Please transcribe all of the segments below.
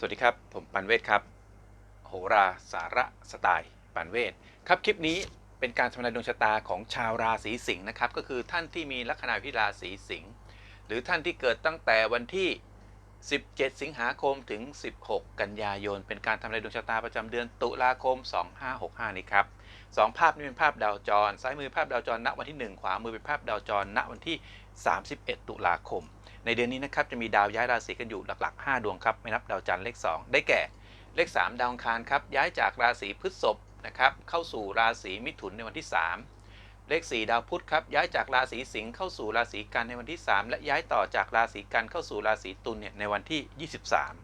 สวัสดีครับ ผมปันเวศครับ โหราสาระสไตล์ปันเวศครับคลิปนี้เป็นการทำนายดวงชะตาของชาวราศีสิงห์นะครับ ก็คือท่านที่มีลัคนาวิราศีสิงห์หรือท่านที่เกิดตั้งแต่วันที่ 17 สิงหาคมถึง 16 กันยายน เป็นการทำนายดวงชะตาประจำเดือนตุลาคม 2565 นี้ครับสองภาพนี้เป็นภาพดาวจร ซ้ายมือภาพดาวจรณวันที่ 1 ขวามือเป็นภาพดาวจรณวันที่ 31 ตุลาคม ในเดือนนี้นะครับจะมีดาวย้ายราศีกันอยู่หลักๆ 5 ดวงครับไม่นับดาวจันทร์เลข 2 ได้แก่เลข 3 ดาวอังคารครับย้ายจากราศีพฤษภนะครับเข้าสู่ราศีมิถุนในวันที่ 3 เลข 4 ดาวพุธครับย้ายจากราศีสิงห์เข้าสู่ราศีกันในวันที่ 3 และย้ายต่อจากราศีกันเข้าสู่ราศีตุลเนี่ยในวันที่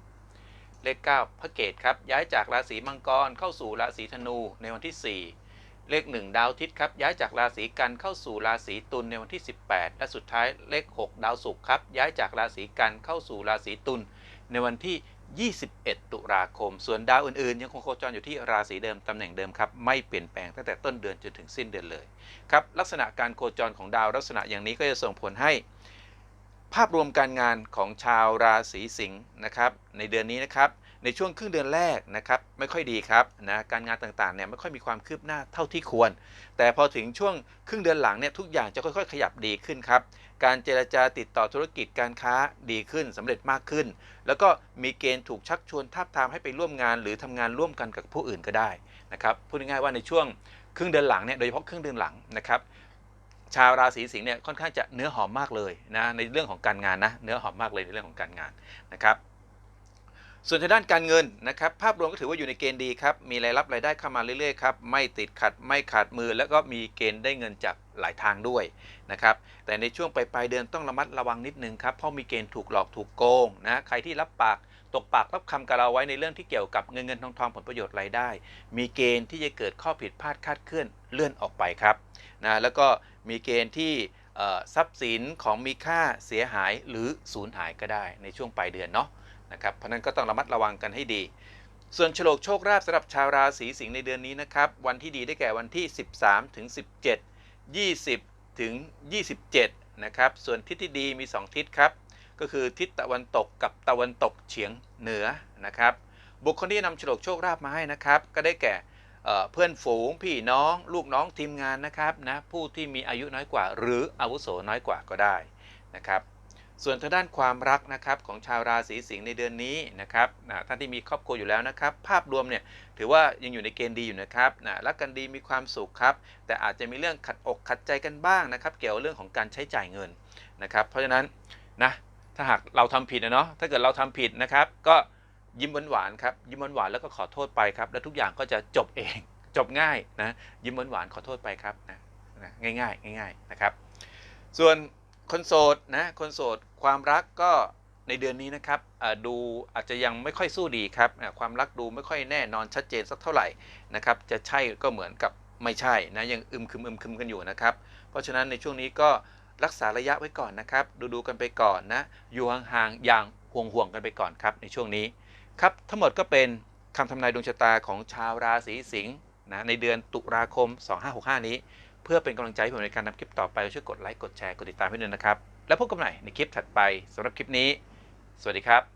23 เลข 9 พระเกตครับย้ายจากราศีมังกรเข้าสู่ราศีธนูในวันที่ 4 เลข 1 ดาวทิตย์ครับย้ายจากราศีกันเข้าสู่ราศีตุลในวันที่ 18 และสุดท้ายเลข 6 ดาวศุกร์ครับย้ายจากราศีกันเข้าสู่ราศีตุลในวันที่ 21 ตุลาคม ส่วนดาวอื่นๆ ยังคงโคจรอยู่ที่ราศีเดิมตำแหน่งเดิมครับไม่เปลี่ยนแปลงตั้งแต่ต้นเดือนจนถึงสิ้นเดือนเลยครับลักษณะการโคจรของดาวลักษณะอย่างนี้ก็จะส่งผลให้ ภาพรวมการงานของชาวราศีสิงห์นะครับในเดือนนี้นะครับ ในช่วงครึ่งเดือนแรกนะครับไม่ค่อยดีครับนะการงานต่างๆเนี่ยไม่ค่อยมีความคืบหน้าเท่าที่ควร แต่พอถึงช่วงครึ่งเดือนหลังเนี่ยทุกอย่างจะค่อยๆ ขยับดีขึ้นครับการเจรจาติดต่อธุรกิจการค้าดีขึ้นสำเร็จมากขึ้น แล้วก็มีเกณฑ์ถูกชักชวนทาบทามให้ไปร่วมงาน หรือทำงานร่วมกันกับผู้อื่นก็ได้นะครับพูดง่ายๆว่าในช่วงครึ่งเดือนหลังเนี่ยโดยเฉพาะครึ่งเดือนหลังนะครับชาวราศีสิงห์เนี่ยค่อนข้างจะเนื้อหอมมากเลยนะในเรื่องของการงานนะเนื้อหอมมากเลยในเรื่องของการงานนะครับ ส่วนทางด้านการเงินนะครับภาพรวมก็ถือว่าอยู่ในเกณฑ์ดีครับมีรายรับรายได้เข้ามาเรื่อยๆครับไม่ติดขัดไม่ขาดมือ แล้วก็มีเกณฑ์ได้เงินจากหลายทางด้วยนะครับแต่ในช่วงปลายเดือนต้องระมัดระวังนิดนึงครับเพราะมีเกณฑ์ถูกหลอกถูกโกงนะใครที่รับปากตกปากรับคำกับเราไว้ในเรื่องที่เกี่ยวกับเงินเงินทองทองผลประโยชน์รายได้ มีเกณฑ์ที่จะเกิดข้อผิดพลาดคาดเคลื่อนเลื่อนออกไปครับนะแล้วก็มีเกณฑ์ที่ทรัพย์สินของมีค่าเสียหายหรือสูญหายก็ได้ในช่วงปลายเดือนเนาะ นะครับเพราะนั้นก็ต้องระมัดระวังกันให้ดี ส่วนฉลกโชคลาภสำหรับชาวราศีสิงห์ในเดือนนี้นะครับวันที่ดีได้แก่วันที่ 13ถึง17 20ถึง27นะครับส่วนทิศที่ดีมี 2 ทิศครับก็คือทิศตะวันตกกับตะวันตกเฉียงเหนือนะครับบุคคลที่นำฉลกโชคลาภมาให้นะครับก็ได้แก่เเพื่อนฝูงพี่น้อง ลูกน้องทีมงานนะครับนะผู้ที่มีอายุน้อยกว่า หรืออาวุโสน้อยกว่าก็ได้นะครับ ส่วนทางด้านความรักนะครับของชาวราศีสิงห์ในเดือนนี้นะครับนะท่านที่มีครอบครัวอยู่แล้วนะครับ ภาพรวมเนี่ยถือว่ายังอยู่ในเกณฑ์ดีอยู่นะครับนะรักกันดีมีความสุขครับ แต่อาจจะมีเรื่องขัดอกขัดใจกันบ้างนะครับ เกี่ยวกับเรื่องของการใช้จ่ายเงินนะครับ เพราะฉะนั้นนะถ้าหากเราทำผิดนะเนาะถ้าเกิดเราทำผิดนะครับ ก็ยิ้มหวานๆครับยิ้มหวานๆแล้วก็ขอโทษไปครับ แล้วทุกอย่างก็จะจบเองจบง่ายนะยิ้มหวานๆขอโทษไปครับนะง่ายๆง่าย ๆนะครับ ส่วน คนโสดนะคนโสดความรักก็ในเดือนนี้นะครับดูอาจจะยังไม่ค่อยสู้ดีครับความรักดูไม่ค่อยแน่นอนชัดเจนสักเท่าไหร่นะครับจะใช่ก็เหมือนกับไม่ใช่นะยังอึมครึมอึมครึมกันอยู่นะครับเพราะฉะนั้นในช่วงนี้ก็รักษาระยะไว้ก่อนนะครับดูดูกันไปก่อนนะอยู่ห่างๆอย่างห่วงห่วงกันไปก่อนครับในช่วงนี้ครับทั้งหมดก็เป็นคำทำนายดวงชะตาของชาวราศีสิงห์นะในเดือนตุลาคม 2565 นี้ เพื่อเป็นกำลังใจให้ผมในการทำคลิปต่อไปช่วยกดไลค์กดแชร์กดติดตามให้ด้วยนะครับ แล้วพบกันใหม่ในคลิปถัดไปสำหรับคลิปนี้ สวัสดีครับ